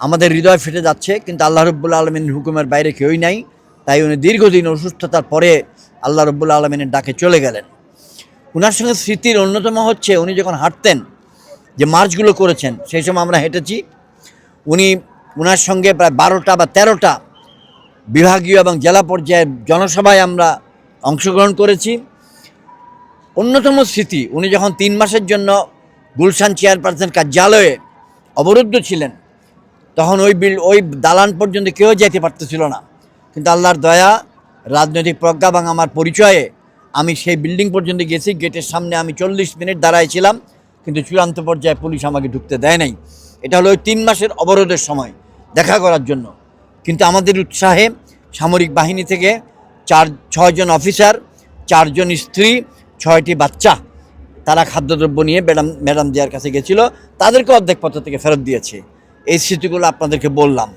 আমাদের হৃদয় ফেটে যাচ্ছে, কিন্তু আল্লাহ রব্বুল আলমিনের হুকুমের বাইরে কেউই নাই। তাই উনি দীর্ঘদিন অসুস্থতার পরে আল্লাহ রব্বুল আলমিনের ডাকে চলে গেলেন। ওনার সঙ্গে স্মৃতির অন্যতম হচ্ছে, উনি যখন হাঁটতেন, যে মার্চগুলো করেছেন, সেই সময় আমরা হেঁটেছি। উনি ওনার সঙ্গে প্রায় বারোটা বা তেরোটা বিভাগীয় এবং জেলা পর্যায়ের জনসভায় আমরা অংশগ্রহণ করেছি। অন্যতম স্মৃতি, উনি যখন তিন মাসের জন্য গুলশান চেয়ারপারসন কার্যালয়ে অবরুদ্ধ ছিলেন তখন ওই বিল ওই দালান পর্যন্ত কেউ যেতে পারতেছিল না। কিন্তু আল্লাহর দয়া, রাজনৈতিক প্রজ্ঞা এবং আমার পরিচয়ে আমি সেই বিল্ডিং পর্যন্ত গেছি, গেটের সামনে আমি চল্লিশ মিনিট দাঁড়ায় ছিলাম কিন্তু চূড়ান্ত পর্যায়ে পুলিশ আমাকে ঢুকতে দেয় নাই। এটা হলো ওই তিন মাসের অবরোধের সময় দেখা করার জন্য। কিন্তু আমাদের উৎসাহে সামরিক বাহিনী থেকে চার ছয়জন অফিসার চারজন স্ত্রী, ছয়টি বাচ্চা, তারা খাদ্যদ্রব্য নিয়ে ম্যাডাম ম্যাডাম জিয়ার কাছে গেছিল, তাদেরকে অর্ধেক পথ থেকে ফেরত দিয়েছে। এই স্মৃতিগুলো আপনাদেরকে বললাম।